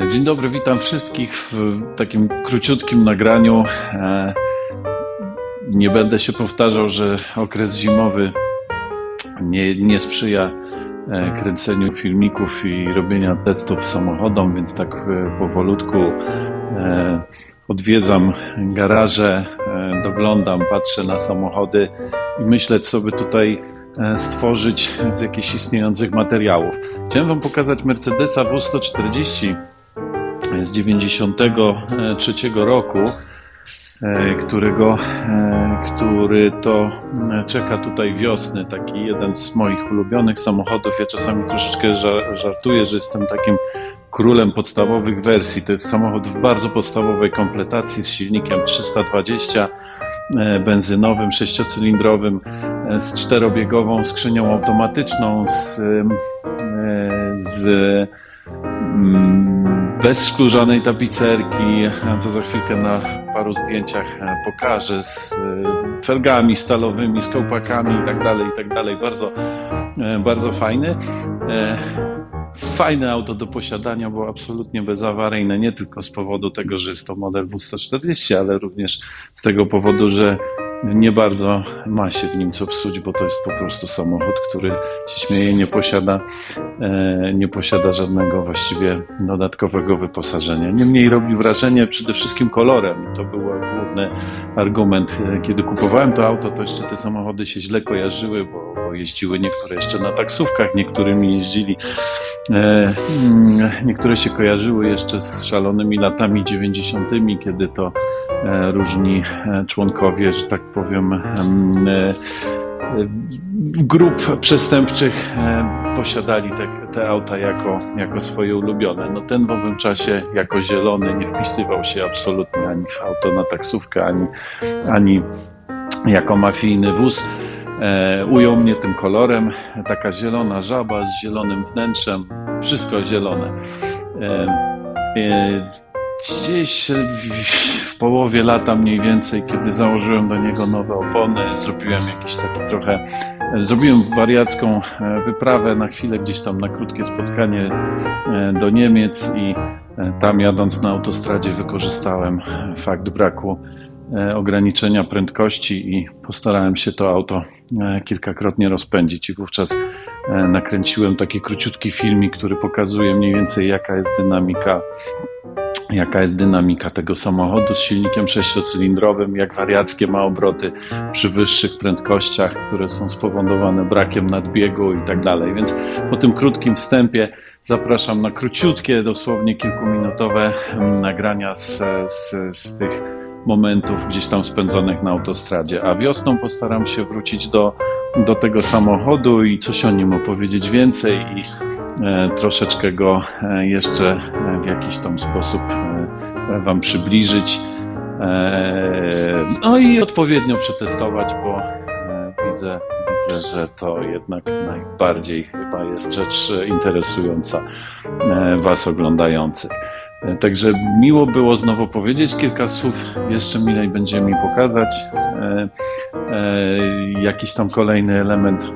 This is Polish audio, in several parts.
E, Dzień dobry, witam wszystkich w takim króciutkim nagraniu. E, Nie będę się powtarzał, że okres zimowy nie, nie sprzyja e, kręceniu filmików i robienia testów samochodom, więc tak powolutku odwiedzam garaże, doglądam, patrzę na samochody i myślę, co by tutaj stworzyć z jakichś istniejących materiałów. Chciałem Wam pokazać Mercedesa W140 z 93 roku, e, którego, e, który to e, czeka tutaj wiosny, taki jeden z moich ulubionych samochodów. Ja czasami troszeczkę ża- żartuję, że jestem takim królem podstawowych wersji. To jest samochód w bardzo podstawowej kompletacji z silnikiem 320 e, benzynowym, sześciocylindrowym, z czterobiegową skrzynią automatyczną, z, z mm, bez skórzanej tapicerki, to za chwilkę na paru zdjęciach pokażę, z e, felgami stalowymi, z kołpakami tak tak dalej. Bardzo, e, bardzo fajny. E, Fajne auto do posiadania, bo absolutnie bezawaryjne, nie tylko z powodu tego, że jest to model W140, ale również z tego powodu, że nie bardzo ma się w nim co psuć, bo to jest po prostu samochód, który się śmieje, nie posiada, e, nie posiada żadnego właściwie dodatkowego wyposażenia. Niemniej robi wrażenie przede wszystkim kolorem i to był główny argument. E, Kiedy kupowałem to auto, to jeszcze te samochody się źle kojarzyły, bo, bo jeździły niektóre jeszcze na taksówkach, niektórymi jeździli E, mm, Niektóre się kojarzyły jeszcze z szalonymi latami 90., kiedy to różni e, członkowie, że tak powiem, em, e, e, grup przestępczych e, posiadali te, te auta jako, jako swoje ulubione. No ten w owym czasie jako zielony nie wpisywał się absolutnie ani w auto na taksówkę, ani, ani jako mafijny wóz. E, ujął mnie tym kolorem, taka zielona żaba z zielonym wnętrzem, wszystko zielone. E, e, gdzieś w, połowie lata mniej więcej, kiedy założyłem do niego nowe opony, zrobiłem jakiś taki trochę, zrobiłem wariacką e, wyprawę na chwilę gdzieś tam na krótkie spotkanie e, do Niemiec i e, tam jadąc na autostradzie wykorzystałem fakt braku ograniczenia prędkości i postarałem się to auto kilkakrotnie rozpędzić. I wówczas nakręciłem taki króciutki filmik, który pokazuje mniej więcej jaka jest dynamika jaka jest dynamika tego samochodu z silnikiem sześciocylindrowym, jak wariackie ma obroty przy wyższych prędkościach, które są spowodowane brakiem nadbiegu i tak dalej. Więc po tym krótkim wstępie zapraszam na króciutkie, dosłownie kilkuminutowe mm, nagrania z, z, z tych momentów gdzieś tam spędzonych na autostradzie. A wiosną postaram się wrócić do, do tego samochodu i coś o nim opowiedzieć więcej i troszeczkę go e, jeszcze e, w jakiś tam sposób e, Wam przybliżyć. E, No i odpowiednio przetestować, bo e, widzę, widzę, że to jednak najbardziej chyba jest rzecz e, interesująca e, Was oglądających. E, Także miło było znowu powiedzieć kilka słów. Jeszcze milej będzie mi pokazać e, e, jakiś tam kolejny element,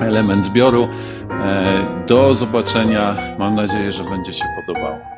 element zbioru. E, do zobaczenia. Mam nadzieję, że będzie się podobało.